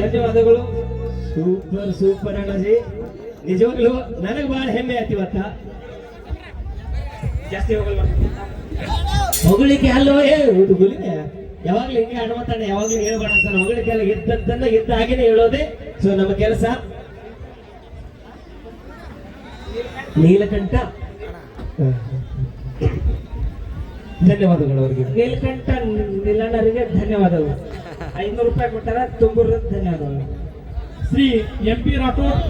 ಧನ್ಯವಾದಗಳು. Super super ಅಣ್ಣಜಿ. ನಿಜವಾಗ್ಲೂ ನನಗೆ ಬಹಳ ಹೆಮ್ಮೆ ಆಯ್ತು ಇವತ್ತ. ಜಾಸ್ತಿ ಹೋಗಲ್ವಾ? ಹೊಗಳಿಕೆ ಅಲ್ಲೋ ಏ ಯಾವಾಗ್ಲೂ ಹಿಂಗೆ ಹನುಮಂತಣ್ಣ ಯಾವಾಗ್ಲೂ ಹೇಳ್ಬೇಡ ಅಂತ ಹೊಗಳಿಕೆ ಎಲ್ಲ ಇದ್ದದ್ದನ್ನ ಇದ್ದ ಹಾಗೇನೆ ಹೇಳೋದೆ. ಸೊ ನಮ್ಮ ಕೆಲಸ? ನೀಲಕಂಠ. ಧನ್ಯವಾದಗಳು ಅವರಿಗೆ. ನೀಲಕಂಠ ನಿಲಣ್ಣರಿಗೆ ಧನ್ಯವಾದಗಳು. ಐನೂರು ರೂಪಾಯಿ ಕೊಟ್ಟಾರ ತುಂಬೂರ ಧನ್ಯವಾದಗಳು. Shri M P Rathod